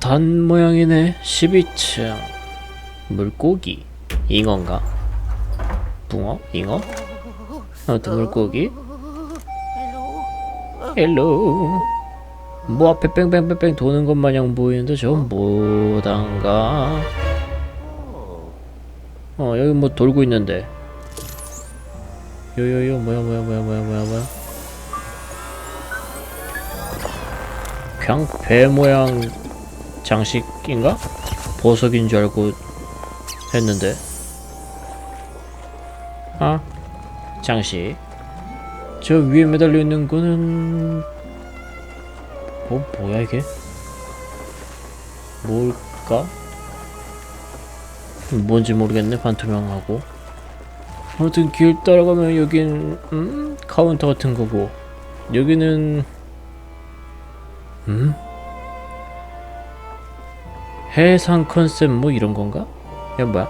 단 모양이네. 12층. 물고기. 잉어인가? 붕어? 잉어? 아무튼 물고기. 헬로. 뭐 앞에 뺑뺑뺑뺑 도는 것 마냥 보이는데 저건 뭐단가? 어 여기 뭐 돌고 있는데. 요요요 뭐야 뭐야 뭐야 뭐야 뭐야 뭐야? 그냥 배 모양 장식인가? 보석인 줄 알고 했는데. 아 장식. 저 위에 매달려 있는 거는 뭐 뭐야 이게? 뭘까? 뭔지 모르겠네 반투명하고. 아무튼 길 따라가면 여긴 음? 카운터 같은 거고. 여기는 음 해상 컨셉 뭐 이런 건가? 야 뭐야?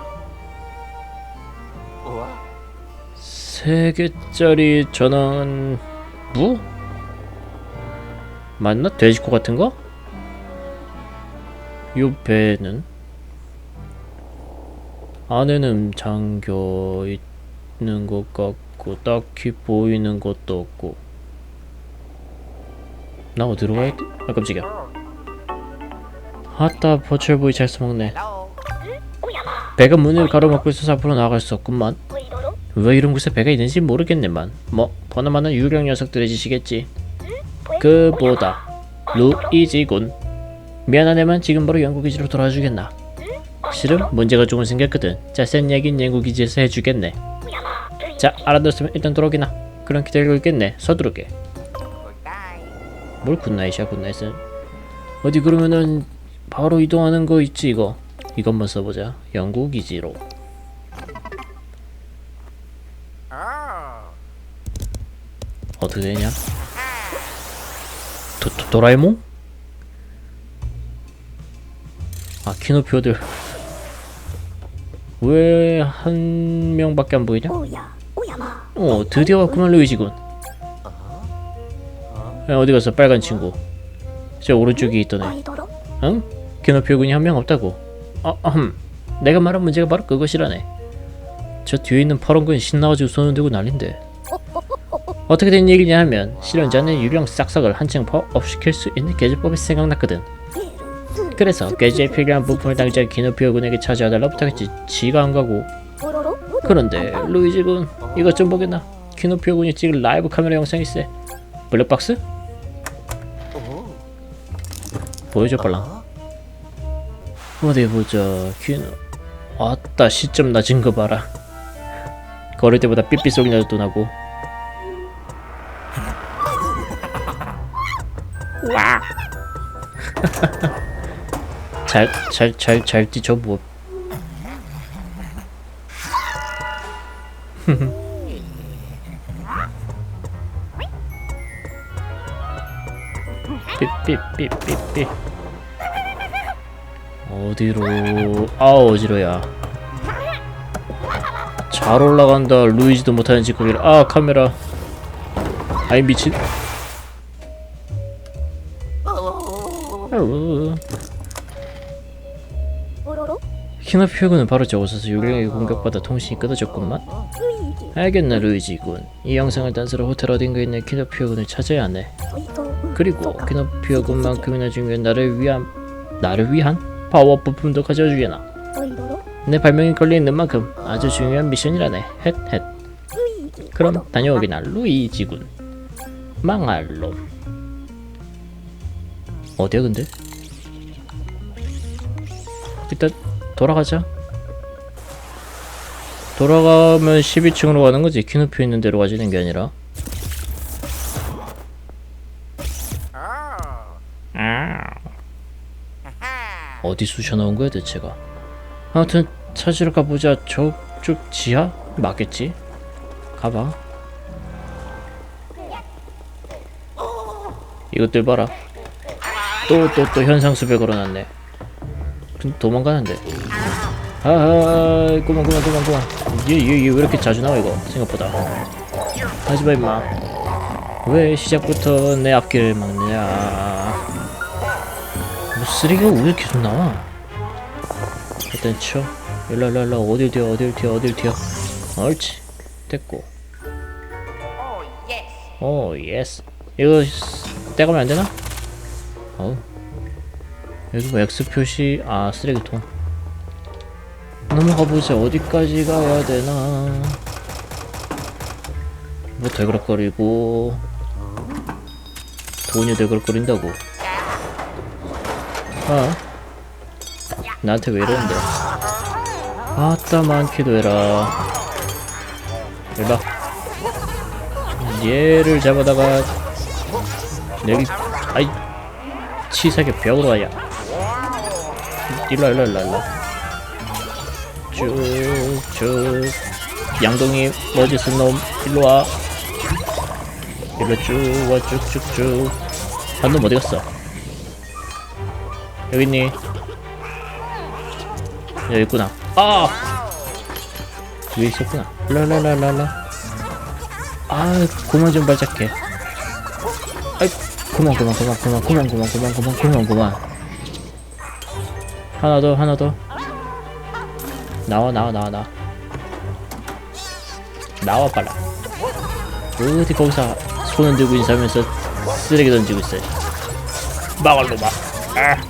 세 개짜리 전원 무? 맞나? 돼지코 같은 거? 요 배는 안에는 잠겨 있는 것 같고 딱히 보이는 것도 없고 나 어디로 가야 돼? 아 깜짝이야 아따 버철보이 잘 써먹네. 배가 문을 가로막고 있어서 앞으로 나아갈 수 없구만. 왜 이런 곳에 배가 있는지 모르겠네만. 뭐 보나마나 유령 녀석들의 짓이겠지. 그보다? 루이지군. 미안하네만 지금 바로 연구기지로 돌아와주겠나? 실은 문제가 조금 생겼거든. 자세한 얘기는 연구기지에서 해주겠네. 자 알아들었으면 일단 돌아오게나. 그럼 기다리고 있겠네. 서두르게. 뭘 굿나잇이야 굿나잇은? 어디 그러면은 바로 이동하는 거 있지 이거? 한번 써보자. 연구기지로. 어떻게 되냐? 도, 도, 도라에몽? 아 키노피오들. 왜 한 명밖에 안 보이냐? 어 드디어 왔구만 루이지군. 야, 어디 갔어? 빨간 친구. 저 오른쪽에 있던 애 응? 키노피오군이 한 명 없다고. 아, 음 내가 말한 문제가 바로 그것이라네. 저 뒤에 있는 파란 건 신나가지고 손을 들고 난린데. 어떻게 된 얘기냐 하면 실현자는 유령 싹싹을 한층 파업시킬 수 있는 계제법이 생각났거든. 그래서 계제에 필요한 부품을 당장 기노피오 군에게 찾아달라 부탁했지. 지가 안 가고. 그런데 루이지 군 이것 좀 보겠나? 키노피오 군이 찍은 라이브 카메라 영상이 있어. 블랙박스? 보여줘 빨랑 어디 보자 키노 아따 시점 낮은 거 봐라 걸을 때보다 삐삐 소리 나도 나고 와. 잘 잘 잘 잘 뛰죠 뭐. 삐삐삐삐삐 어디로? 아 어지러야. 잘 올라간다. 루이지도 못하는 짓거리를 아 카메라. 아이 미친. 키노피오군은 바로 저곳에서 유령에게 공격받아 통신이 끊어졌구만. 알겠나 루이지군. 이 영상을 단서로 호텔 어딘가에 있는 키노피오군을 찾아야 하네. 그리고 키노피오군만큼이나 중요한 나를 위한 나를 위한 파워 부품도 가져주게나. 내 발명이 걸려있는 만큼 아주 중요한 미션이라네. 헷헷. 그럼 다녀오게나. 루이지군. 망할 놈. 어디야 근데? 일단 돌아가자. 돌아가면 12층으로 가는 거지. 키높이 있는 데로 가지는 게 아니라 어디 쑤셔 넣은 거야 대체가? 아무튼 찾으러 가보자. 저쪽 지하? 맞겠지? 가봐. 이것들 봐라. 또 또또 현상 수배 걸어놨네. 좀 도망가는데. 아아 그만 그만 그만 그만. 얘얘얘 왜 이렇게 자주 나와 이거? 생각보다. 하지마 임마. 왜 시작부터 내 앞길을 막느냐? 뭐 쓰레기가 왜 계속 나와? 일단 쳐. 일로 일로 일로 어딜 튀어 어딜 튀어 어딜 튀어. 옳지. 됐고. 오 예스. 이거 떼가면 안 되나? 어우. 여기 뭐 X 표시 아 쓰레기통. 넘어가 보자 어디까지 가야 되나? 뭐 대그럭거리고 돈이 대그럭거린다고. 아 나한테 왜 이러는데? 아따 많기도 해라. 일봐. 얘를 잡아다가 여기 아이 치사하게 벽으로 와야. 일로 일로 일로 일로 쭉쭉. 양동이 멋있은 놈 일로 와. 일로 쭉와 쭉쭉쭉. 한놈 어디 갔어 여기 있니 여기 있구나. 아! 위에 있었구나. 일로 아 그만 좀 발작해. 아이 그만 그만 그만 그만 그만 그만 그만 그만 그만 그만 하나 더 하나 더. 나와 나와 나와 나와. 나와 빨라. 어디 거기서 손을 들고 인사하면서 쓰레기 던지고 있어. 막을로 막 아, 아.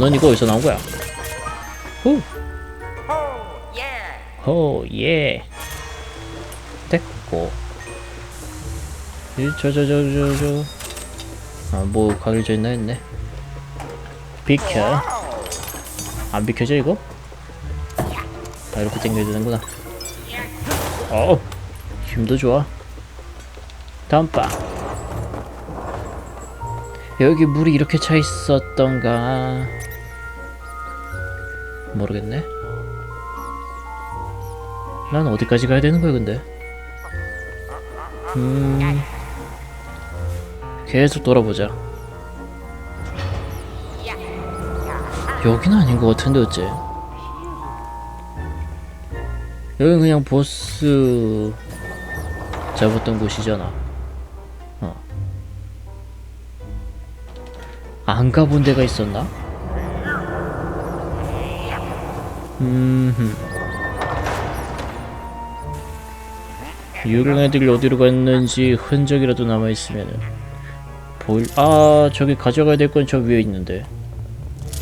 돈은 이거 어디서 나온 거야? 후 호 예. 됐고. 저저저저저. 아뭐 가려져 있나 했네. 비켜. 안 비켜져 이거? 아 이렇게 당겨야 되는구나. 어 힘도 좋아. 다음 바 여기 물이 이렇게 차 있었던가. 모르겠네. 난 어디까지 가야 되는 거야 근데? 음. 계속 돌아보자. 여기는 아닌 것 같은데 어째? 여긴 그냥 보스 잡았던 곳이잖아 안 가본 데가 있었나? 음 유령 애들이 어디로 갔는지 흔적이라도 남아있으면은 보일 아 저기 가져가야 될 건 저 위에 있는데.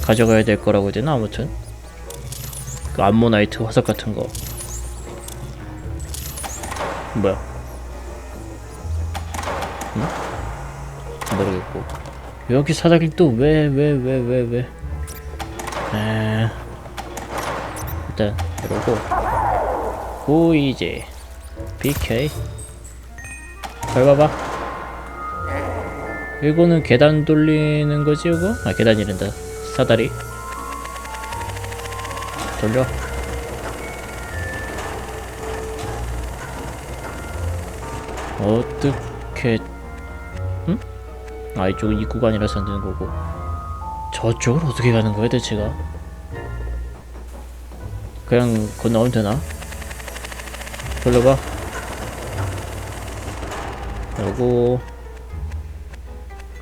가져가야 될 거라고 해야 되나 아무튼? 그 암모나이트 화석 같은 거. 뭐야? 응? 모르겠고 여기 사다리 또왜 왜 왜 왜 왜? 에 일단 이러고. 고 이제. BK 밟아봐 이거는 계단 돌리는 거지 이거? 아 계단이란다. 사다리. 돌려. 어떻게 응? 아 이쪽은 입구가 아니라서 안 되는 거고. 저쪽을 어떻게 가는 거야 대체가? 그냥 건너면 되나? 돌려봐 그리고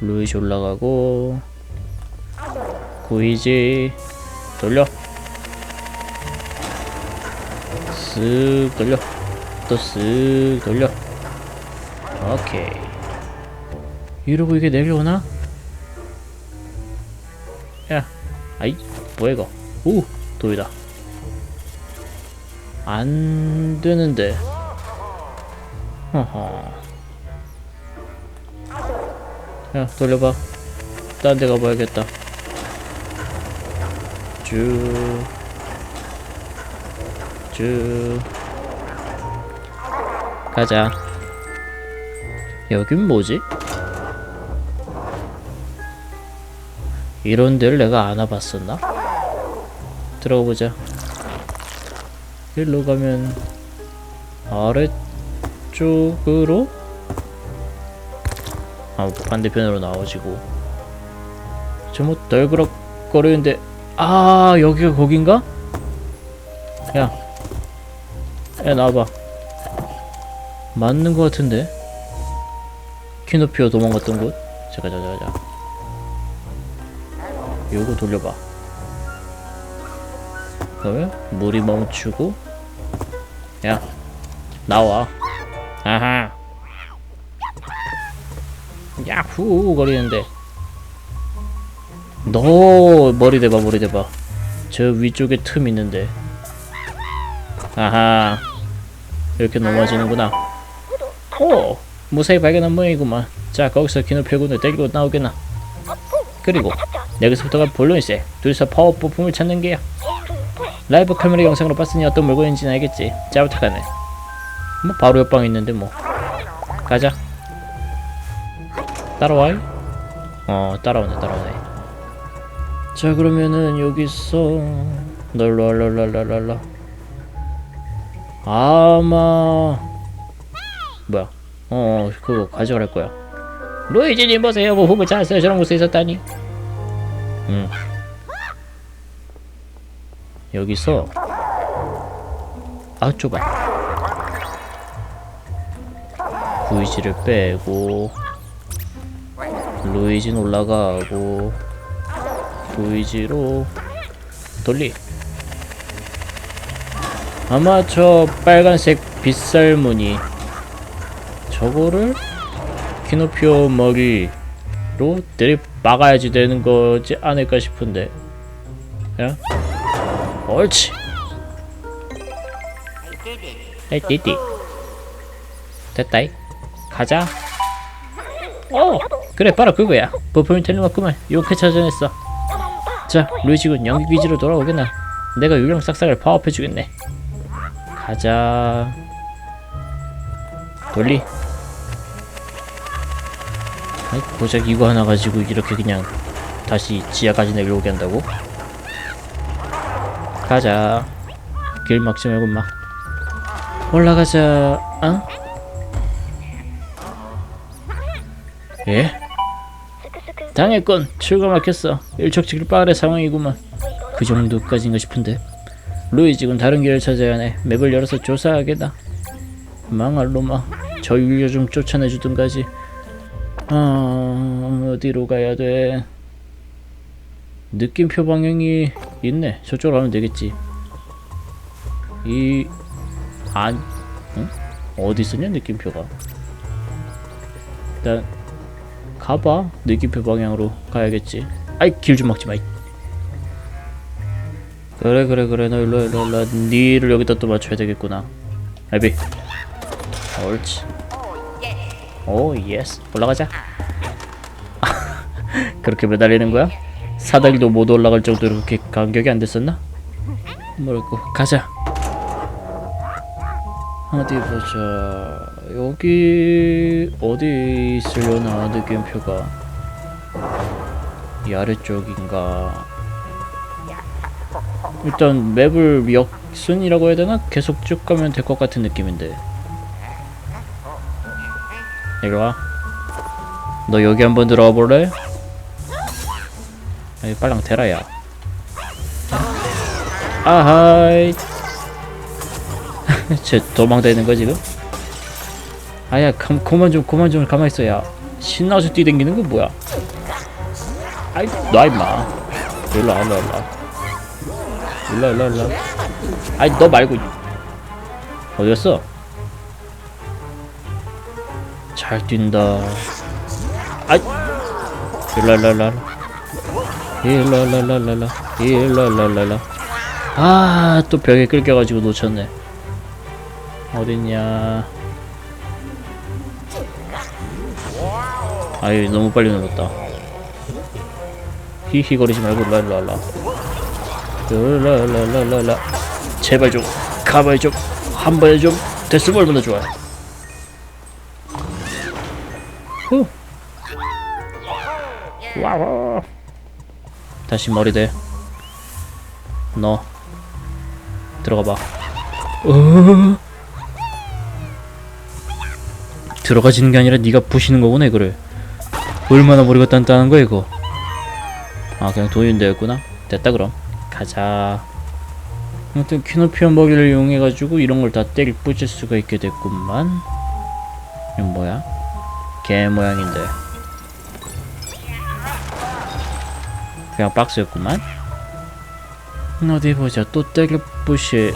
루이시 올라가고 구이지 돌려. 쓱 돌려. 또 쓱 돌려. 오케이 이러고 이게 내려오나? 야 아이 뭐야 이거 오 돌이다 안 되는데 허허 야 돌려봐 딴 데 가봐야겠다 쭉, 쭉. 가자. 여긴 뭐지? 이런 데를 내가 안 와봤었나? 들어가 보자. 일로 가면 아래쪽으로? 아, 반대편으로 나와지고. 저 뭐 덜그럭거리는데 아 여기가 거긴가? 야, 야 나와봐. 맞는 것 같은데. 키노피오 도망갔던 곳. 잠깐, 잠깐, 잠깐. 요거 돌려봐. 그러면 물이 멈추고 야 나와. 아하. 야후 거리는데. 너 머리 대봐 머리 대봐. 저 위쪽에 틈 있는데. 아하. 이렇게 넘어지는구나. 오 무사히 발견한 모양이구만. 자 거기서 기노 표군을 데리고 나오겠나. 그리고 여기서부터가 본론이세. 둘이서 파워 부품을 찾는 게야 라이브 카메라 영상으로 봤으니 어떤 물건인지는 알겠지. 자 부탁하네. 뭐 바로 옆방에 있는데 뭐. 가자. 따라와 어 따라오네 따라오네. 자 그러면은 여기서 널랄랄랄랄랄라 아마 뭐야? 어 그거 가져갈 거야. 루이지님 보세요. 부품을 찾았어요 저런 곳에 있었다니 음 여기서 아 좁아 루이지를 빼고 루이지는 올라가고 루이지로 돌리. 아마 저 빨간색 빗살무늬. 저거를 키노피오 머리로 내리 막아야지 되는 거지 않을까 싶은데. 야? 옳지. 띠띠. 됐다이. 가자. 어 그래 바로 그거야. 부품이 틀림없구만 이렇게 찾아냈어. 자 루이지군 연기 기지로 돌아오겠나? 내가 유령 싹싹을 파업해주겠네. 가자. 돌리 아이 고작 이거 하나 가지고 이렇게 그냥 다시 지하까지 내려오게 한다고? 가자. 길 막지 말고 막. 올라가자. 어? 예? 당했건 출가 막혔어. 일촉즉일 빠르의 상황이구만. 그 정도까지인가 싶은데. 루이지군 다른 길을 찾아야 하네. 맵을 열어서 조사하겠다. 망할 놈아. 저 유료 좀 쫓아내주든가지 아 어디로 가야 돼? 느낌표 방향이 있네. 저쪽으로 가면 되겠지. 이... 안... 응? 어디 있었냐 느낌표가 일단 가봐. 느낌표 방향으로 가야겠지. 아이 길 좀 막지마. 그래 그래 그래. 너 일로 와, 일로 와, 일로 와. 니를 여기다 또 맞춰야 되겠구나. 알비. 옳지 오 예스 올라가자. 그렇게 매달리는 거야? 사다리도 못 올라갈 정도로 그렇게 간격이 안 됐었나? 뭐랄까 가자. 어디 보자. 여기 어디 있으려나 느낌표가. 이 아래쪽인가? 일단 맵을 역순이라고 해야 되나? 계속 쭉 가면 될 것 같은 느낌인데 이리 와. 너 여기 한번 들어와 볼래? 아이 빨랑 대라야. 아하이. 쟤 도망다니는 거 지금? 아야 감, 그만 좀 그만 좀 가만 있어 야. 신나서 뛰댕기는 거 뭐야? 아이 놔 임마. 일로 와 일로 와 일로 와. 일로 와. 아이 너 말고 어디 갔어? 잘 뛴다. 아이, 일랄랄랄. 일랄랄랄랄라. 일랄랄랄라. 아, 또 벽에 끌겨가지고 놓쳤네. 어딨냐. 아이, 너무 빨리 눌렀다. 히히거리지 말고 랄랄라. 랄랄랄랄라. 제발 좀, 가발 좀, 한 번에 좀 됐으면 얼마나 좋아. 후. 와우. 다시 머리 대. 너 들어가 봐. 어. 들어가지는 게 아니라 네가 부시는 거구나 이거를. 얼마나 머리가 단단한 거야 이거. 아 그냥 도인대였구나. 됐다 그럼 가자. 아무튼 키노피온 먹이를 이용해가지고 이런 걸 다 때리 부실 수가 있게 됐구만. 이건 뭐야? 개 모양인데. 그냥 박스였구만 어디 보자 또 때려부시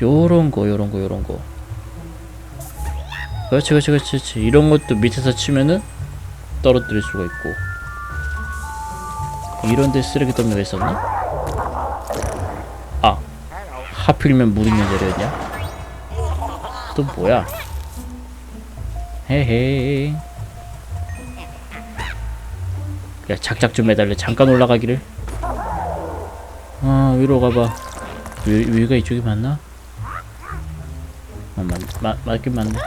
요런 거 요런 거 요런 거 그렇지 그렇지 그렇지 그렇지 이런 것도 밑에서 치면은 떨어뜨릴 수가 있고 이런 데 쓰레기 더미가 있었나? 아 하필이면 물 있는 자리였냐? 또 뭐야? 헤헤 야 작작 좀 매달려 잠깐 올라가기를 아 위로 가봐 위, 위가 이쪽이 맞나? 아, 맞, 맞, 맞긴 맞네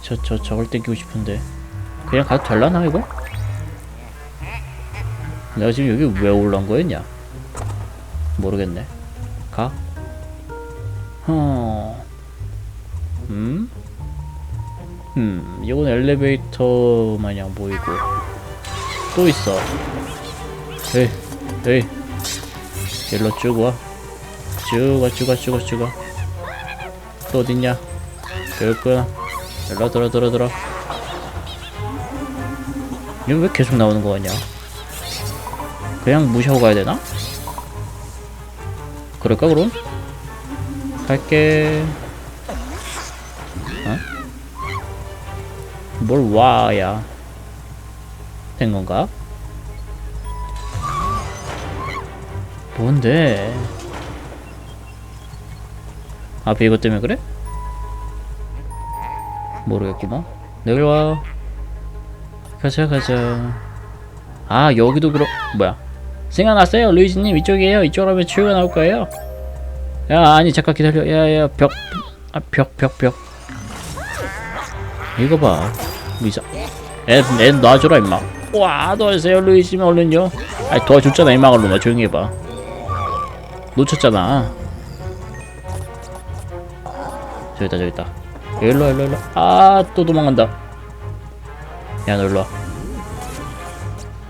저, 저, 저걸 땡기고 싶은데 그냥 가도 될라나 이거? 내가 지금 여기 왜 올라온 거였냐? 모르겠네 가? 어... 음, 이건 엘리베이터 마냥 보이고 또 있어 에이, 에이 일로 쭉 와. 쭉 와, 쭉 와, 쭉 와, 쭉 와. 또 어딨냐? 여기구나. 일로 들어, 들어, 들어. 이거 왜 계속 나오는 거 같냐? 그냥 무시하고 가야 되나? 그럴까, 그럼? 갈게. 뭘 와야 된 건가? 뭔데? 앞에 이것 때문에 그래? 모르겠구만. 내려와. 가자 가자. 아 여기도 그럼 뭐야? 생각났어요, 루이지님 이쪽이에요. 이쪽으로 하면 치유가 나올 거예요. 야 아니 잠깐 기다려. 야 야 벽. 아 벽 벽 벽. 이거 봐. 미사. 애, 애 놔줘라 임마. 와 도와주세요 루이지님 얼른요. 아니 도와줬잖아 임마걸로 조용히 해봐. 놓쳤잖아. 저기 있다, 저기 있다. 일로 와, 일로 와, 일로 와. 아, 또 도망간다. 야, 너 일로 와.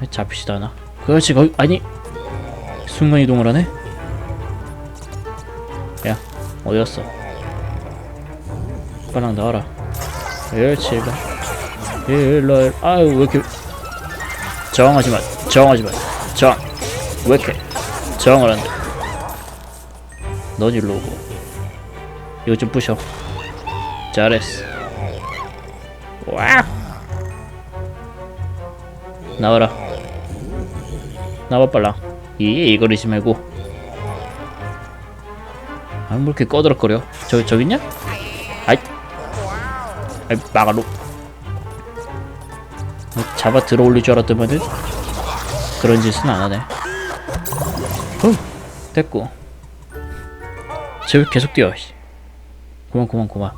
아이, 잡히지도 않아. 그렇지, 거기, 아니. 순간 이동을 하네? 야, 어디 갔어? 빨랑 나와라. 그렇지, 와, 일로 와. 아유, 왜 이렇게. 저항하지 마, 저항하지 마. 저항. 왜 이렇게. 저항을 한대. 넌 일로 오고 이거 좀 부셔 잘했어 와 나와라 나와 빨라 이 이거리지 말고 아뭐 이렇게 꺼드럭거려 저기 저기 있냐? 아이 막아로 잡아 들어올릴 줄 알았더만은 그런 짓은 안 하네. 후 됐고. 쟤 왜 계속 뛰어 씨. 그만 그만 그만.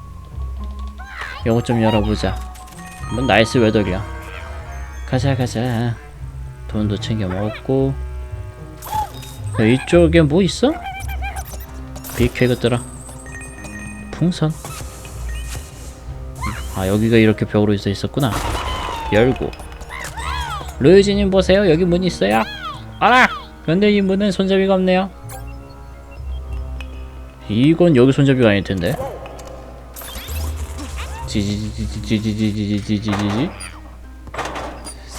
영어 좀 열어보자. 뭐 나이스 웨더리야. 가자 가자. 돈도 챙겨 먹었고. 야, 이쪽에 뭐 있어? 비켜 이것들아 풍선 아 여기가 이렇게 벽으로 있어 있었구나 열고 루이지님 보세요 여기 문 있어요 알아 그런데 이 문은 손잡이가 없네요 이건 여기 손잡이가 아닐 텐데. 지지지지지지지지지지지지.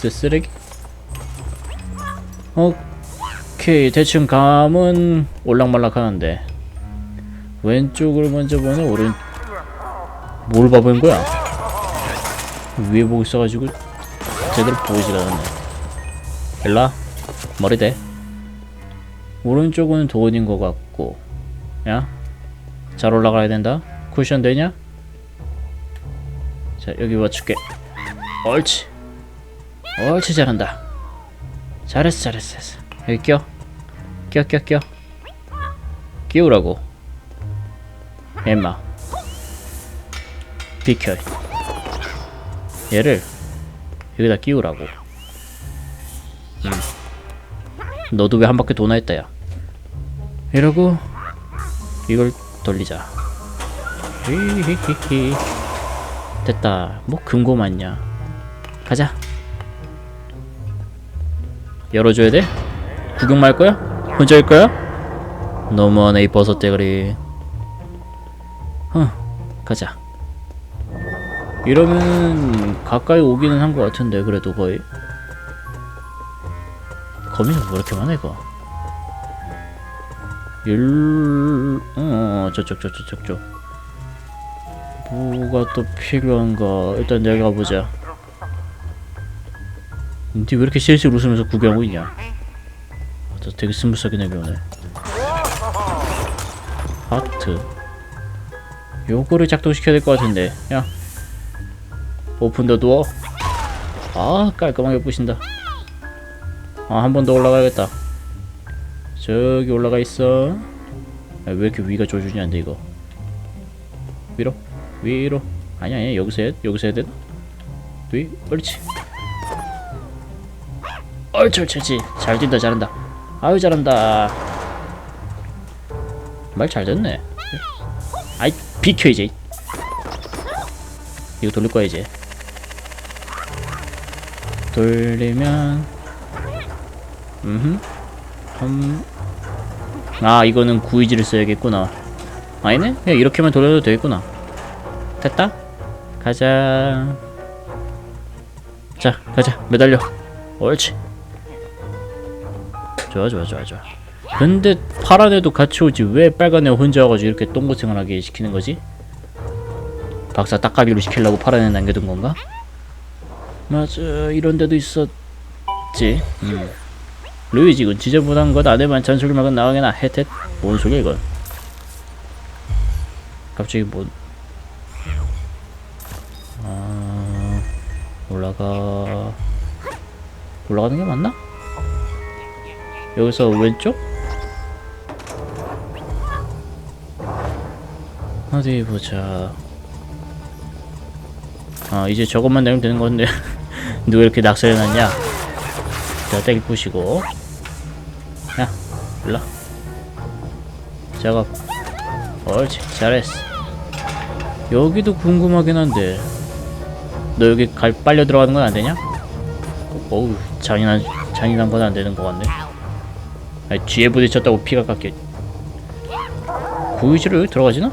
쓰레기. 오케이 대충 감은 올락말락 하는데 왼쪽을 먼저 보는 오른 뭘 봐본 거야? 위에 보고 있어가지고 제대로 보이질 않았네. 일라 머리 대. 오른쪽은 돈인 것 같고 야, 잘 올라가야 된다. 쿠션 되냐? 자, 여기 맞출게. 옳지. 옳지, 잘한다. 잘했어, 잘했어, 잘했어. 여기 껴. 껴, 껴, 껴. 끼우라고. 엠마. 비켜. 얘를 여기다 끼우라고. 음. 너도 왜 한 바퀴 도나 했다, 야. 이러고 이걸 돌리자. 히히히히. 됐다. 뭐 금고 맞냐? 가자. 열어줘야 돼? 구경 말 거야? 혼자일 거야? 너무하네 이 버섯 대가리. 어, 가자. 이러면 가까이 오기는 한 것 같은데 그래도 거의. 거미는 왜 이렇게 많아 이거? 일... 어 저쪽 저쪽 저쪽. 뭐가 또 필요한가? 일단 내가 보자. 니왜 이렇게 실실 웃으면서 구경하고 있냐? 아, 저 되게 스무스하게 내려오네. 하트. 요거를 작동시켜야 될 것 같은데. 야 오픈 더 도어. 아 깔끔하게 부신다. 아 한 번 더 올라가야겠다. 저기 올라가 있어. 아, 왜 이렇게 위가 조준이 안 돼 이거? 위로? 위로? 아니 아니 여기서 해 여기서 해야 되나? 위 옳지. 옳지 옳지 옳지. 잘 뛴다 잘한다. 아유 잘한다. 말 잘 됐네. 아이 비켜 이제. 이거 돌릴 거야 이제 돌리면 음흠. 음. 아 이거는 구이지를 써야겠구나. 아니네? 그냥 이렇게만 돌려도 되겠구나. 됐다. 가자. 자 가자. 매달려. 옳지. 좋아 좋아 좋아 좋아. 근데 파란 애도 같이 오지. 왜 빨간 애 혼자 와가지고 이렇게 똥고생하게 시키는 거지? 박사 딱가기로 시키려고 파란 애 남겨둔 건가? 맞아 이런 데도 있었지. 음. 루이지 이건 지저분한 것 안에만 잔소리만 나가게나 헷헷 뭔 소리야 이건? 갑자기 뭐 아... 올라가. 올라가는 게 맞나? 여기서 왼쪽? 어디 보자. 아 이제 저것만 내면 되는 건데 누가 이렇게 낙서해놨냐? 자 땡기 부시고. 야 와. 작업. 옳지 잘했어. 여기도 궁금하긴 한데. 너 여기 갈 빨려 들어가는 건 안 되냐? 어우 잔인한 잔인한 건 안 되는 것 같네. 아니, 뒤에 부딪혔다고 피가 깎여. 구유지로 여기 들어가지나?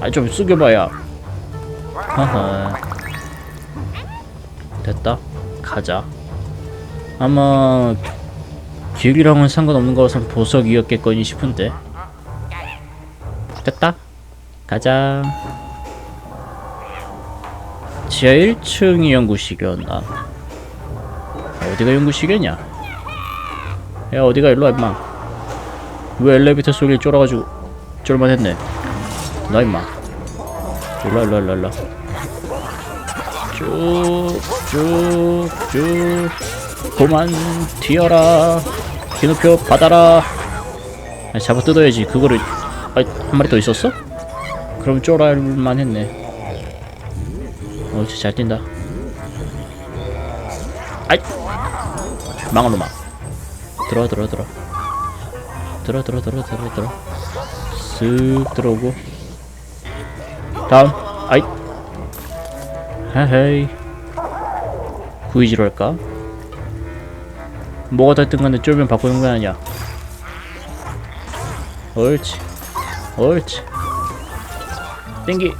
아 좀 숙여봐야. 하하 됐다. 가자. 아마 길이랑은 상관없는 것은 보석이었겠거니 싶은데. 됐다. 가자. 지하 1층이 연구실이었나? 어디가 연구실이냐? 야 어디가 일로와 임마. 왜 엘리베이터 소리를 쫄아가지고 쫄만 했네? 나 임마. 일로와 일로와 일로와. 쭉 쭉쭉. 그만 튀어라. 기노표 받아라. 아, 잡아 뜯어야지. 그거를 아, 한 마리 더 있었어? 그럼 쫄알만 했네. 옳지 잘 뛴다. 아이 망한 놈아. 들어와 들어와 들어와. 들어 들어 들어 들어 들어 쓱 들어오고. 다음. 아이 헤헤이 구이지로 할까? 뭐가 됐든 간에 쫄면 바꾸는 거 아니야. 옳지. 옳지. 땡기.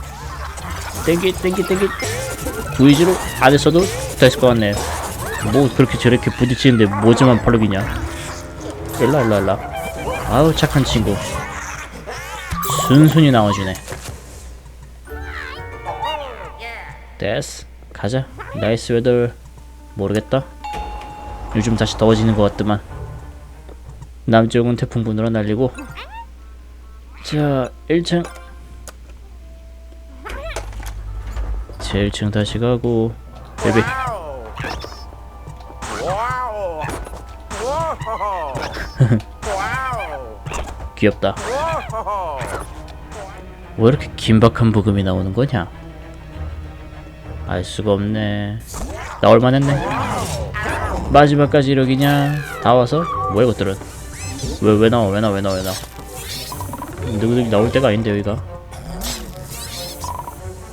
땡기 땡기 땡기. 구이지로 안 했어도 됐을 것 같네. 뭐 그렇게 저렇게 부딪히는데 뭐지만 팔로기냐? 일라 일라 일라. 아우 착한 친구. 순순히 나와주네. 됐어. 가자. 나이스 웨더 모르겠다. 요즘 다시 더워지는 것 같더만. 남쪽은 태풍분으로 날리고. 자 1층. 제 1층 다시 가고. 베비! 귀엽다! 왜 이렇게 긴박한 부금이 나오는 거냐? 알 수가 없네 나올만 했네? 마지막까지 이러기냐? 다 와서? 뭐야 이것들은? 왜 왜 나와 왜 나와 왜 나와 왜 나와? 누구들이 나올 때가 아닌데 여기가?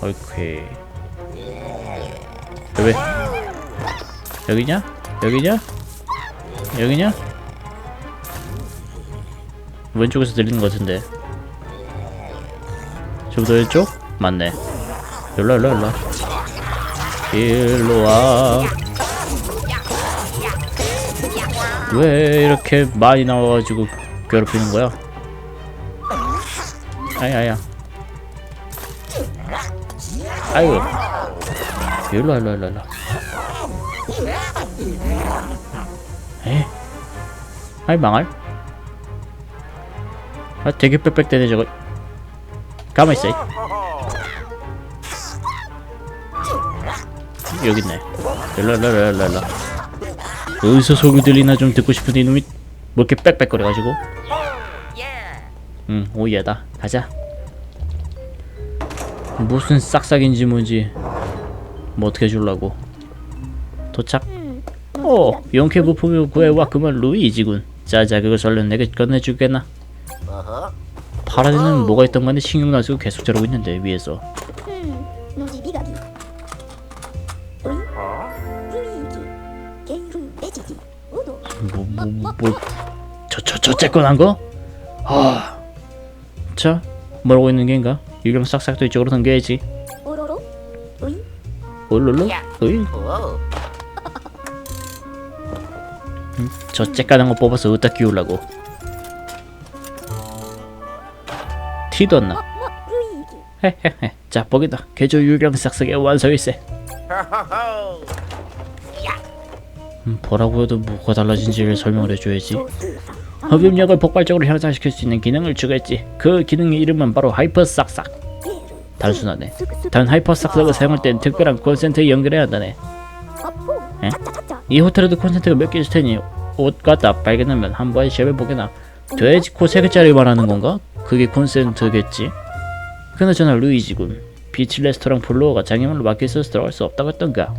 오케이. 왜 여기냐? 여기냐? 여기냐? 왼쪽에서 들리는 것 같은데. 좀더 왼쪽? 맞네. 일로와 일로와 일로와. 왜 이렇게 많이 나와가지고 괴롭히는 거야? 아야야. 아이고. 일로와 일로와 일로와 에? 아이 망할? 아 되게 빽빽대네 저거. 가만히 있어 여기 있네. 일로와 어디서 소리 들리나 좀 듣고 싶은데 이놈이 뭐 이렇게 빽빽거려가지고. 응 오예다. 가자. 무슨 싹싹인지 뭔지 뭐 어떻게 해주려고. 도착. 오 용케 부품을 구해왔구만 루이지군. 자자 그거 얼른 내게 건네주겠나. 파라데는 뭐가 있던 간에 신경 안 쓰고 계속 저러고 있는데 위에서 뭐 저 저 저쨌건 한 거? 아. 자, 뭐라고 있는 게인가? 유령 싹싹도 이쪽으로 당겨야지. 오로로? 으잉? 올롤로? 으잉? 저 째까는 거 뽑아서 으따 끼우려고. 티도 안 나. 헤헤헤. 자, 보기다. 개조 유령 싹싹의 완성일세. 음, 보라고 해도 뭐가 달라진지를 설명을 해줘야지. 흡입력을 폭발적으로 향상시킬 수 있는 기능을 추가했지. 그 기능의 이름은 바로 하이퍼 싹싹. 단순하네. 단 하이퍼 싹싹을 사용할 땐 특별한 콘센트에 연결해야 한다네. 에? 이 호텔에도 콘센트가 몇 개 있을 테니 옷과 다 발견하면 한번 시험해보게나. 돼지 코 세 개짜리 말하는 건가? 그게 콘센트겠지. 그나저나 루이지군. 비치 레스토랑 블로어가 장애물로 막혀있어서 들어갈 수 없다고 했던가.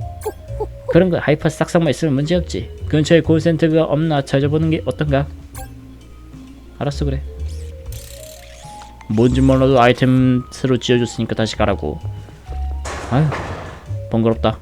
그런 거 하이퍼 싹싹만 있으면 문제 없지. 근처에 콘센트가 없나 찾아보는 게 어떤가? 알았어 그래. 뭔지 몰라도 아이템 새로 지어줬으니까 다시 가라고. 아휴 번거롭다.